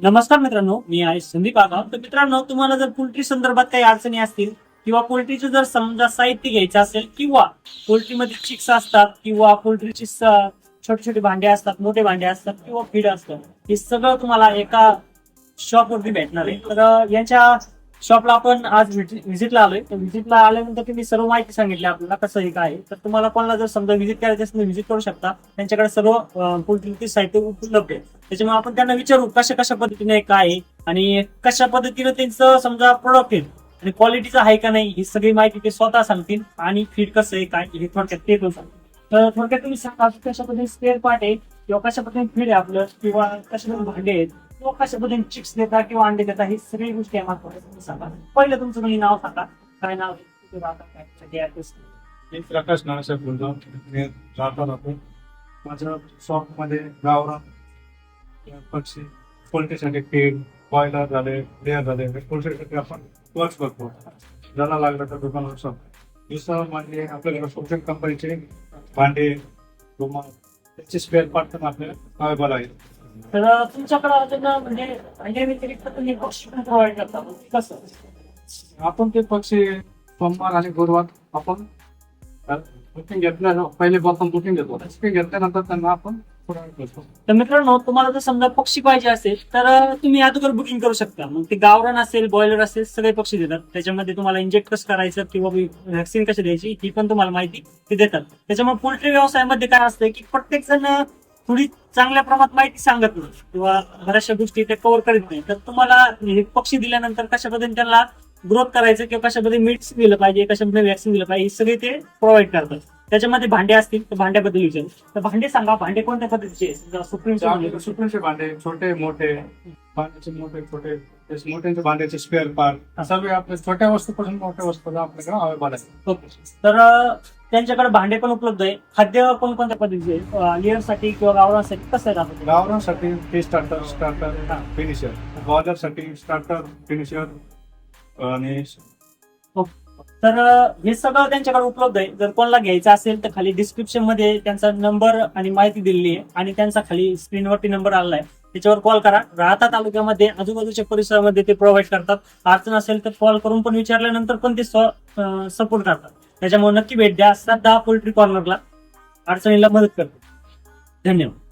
नमस्कार मित्रांनो मी आहे संदीप आगाव. तर मित्रांनो तुम्हाला जर पोल्ट्री संदर्भात काही अडचणी असतील किंवा पोल्ट्रीचं जर समजा साहित्य घ्यायचं असेल किंवा पोल्ट्रीमध्ये चिक्स असतात किंवा पोल्ट्रीची छोटे छोटे भांडे असतात मोठे भांडे असतात किंवा फीड असतात हे सगळं तुम्हाला एका शॉपवरती भेटणार आहे. तर यांच्या शॉपला आपण आज व्हिजिटला आलोय. तर व्हिजिटला आल्यानंतर त्यांनी सर्व माहिती सांगितली आपल्याला कसं हे काय तर तुम्हाला कोणाला जर समजा व्हिजिट करायचं असेल तर व्हिजिट करू शकता. त्यांच्याकडे सर्व कोणती साहित्य उपलब्ध आहे. त्याच्यामुळे आपण त्यांना विचारू कशा कशा पद्धतीने काय आहे आणि कशा पद्धतीने त्यांचं समजा प्रोडक्ट आहे आणि क्वालिटीचं आहे का नाही ही सगळी माहिती ते स्वतः सांगतील आणि फीड कसं आहे काय हे थोडक्यात ते पण सांगतील. तर थोडक्यात तुम्ही सांगा कशा पद्धतीने स्पेअर पार्ट आहे किंवा कशा पद्धतीने फीड आहे आपलं किंवा कशा पद्धतीने भांडे आहेत. तो कशा पद्धतीने चिक्स देता किंवा अंडे देता ही सगळी गोष्टी आम्हाला थोडं तुम्ही सांगा. पहिलं तुमचं तुम्ही नाव सांगा. काय नाव कुठे राहता? काय सगळे address. मी प्रकाश नानासाहेब बोलतो. मी राहतो राहतो माझ्या शॉपमध्ये गावरा पक्षी पोल्ट्रीसाठी पेड बॉयलर झाले लेअर झाले. पोल्ट्रीसाठी आपण वर्क्स बघतो ज्याला लागलं तर दुकानावर शॉप दुसरं म्हणजे आपल्याकडे सोशल कंपनीचे भांडे रुमाल त्याचे स्पेअर पार्ट पण आपल्याला अवेलेबल आहेत तर तुमच्याकडे म्हणजे अंडे व्यतिरिक्त तुम्ही बक्षीस पण प्रोव्हाइड करता. कसं? आपण ते पक्षी सोमवार आणि गुरुवार आपण बुकिंग घेतल्या पहिले आपण बुकिंग घेतो. बुकिंग घेतल्यानंतर त्यांना आपण तर मित्रांनो तुम्हाला जर समजा पक्षी पाहिजे असेल तर तुम्ही अगोदर बुकिंग करू शकता. मग ते गावरान असेल बॉयलर असेल सगळे पक्षी देतात. त्याच्यामध्ये तुम्हाला इंजेक्ट कसं करायचं किंवा व्हॅक्सिन कशी द्यायची ही पण तुम्हाला माहिती ते देतात. त्याच्यामुळे पोल्ट्री व्यवसायामध्ये काय असतं की प्रत्येक जण थोडी चांगल्या प्रमाणात माहिती सांगत नाही किंवा बऱ्याचशा गोष्टी ते कव्हर करीत नाही. तर तुम्हाला हे पक्षी दिल्यानंतर कशा पद्धतीने त्यांना ग्रोथ करायचं किंवा कशा पद्धतीने मीट्स दिलं पाहिजे कशा पद्धतीने व्हॅक्सिन दिलं पाहिजे हे सगळे ते प्रोव्हाइड करतात. त्याच्यामध्ये भांडे असतील तर भांड्याबद्दल विचारू. तर भांडे सांगा भांडे कोणत्या पद्धतीचे सुप्रीम आपल्याकडे सुपरीचे भांडे. छोटे मोठे भांड्याचे मोठे छोटे मोठ्यांचे भांड्याचे स्पेअर पार्ट सर्व आपल्या छोट्या वस्तूपासून मोठ्या वस्तू आपल्याकडे अवेलेबल आहे ओके. तर त्यांच्याकडे भांडे पण उपलब्ध आहे. खाद्य कोणकोणत्या पद्धतीचे लेअरसाठी किंवा गावरांसाठी कसं आहे राहतं? गावरांसाठी ते स्टार्टर स्टार्टर फिनिशर बॉयलरसाठी स्टार्टर फिनिशर आणि तर हे सगळं त्यांच्याकडे उपलब्ध आहे. जर कोणाला घ्यायचं असेल तर खाली डिस्क्रिप्शनमध्ये त्यांचा नंबर आणि माहिती दिलेली आहे. आणि त्यांचा खाली स्क्रीनवरती नंबर आलेला आहे. त्याच्यावर कॉल करा. राहता तालुक्यामध्ये आजूबाजूच्या परिसरामध्ये ते प्रोव्हाइड करतात. अडचण असेल तर कॉल करून पण विचारल्यानंतर पण ते सपोर्ट करतात. त्याच्यामुळे नक्की भेट द्या. श्रद्धा पोल्ट्री कॉर्नरला अडचणीला मदत करते. धन्यवाद.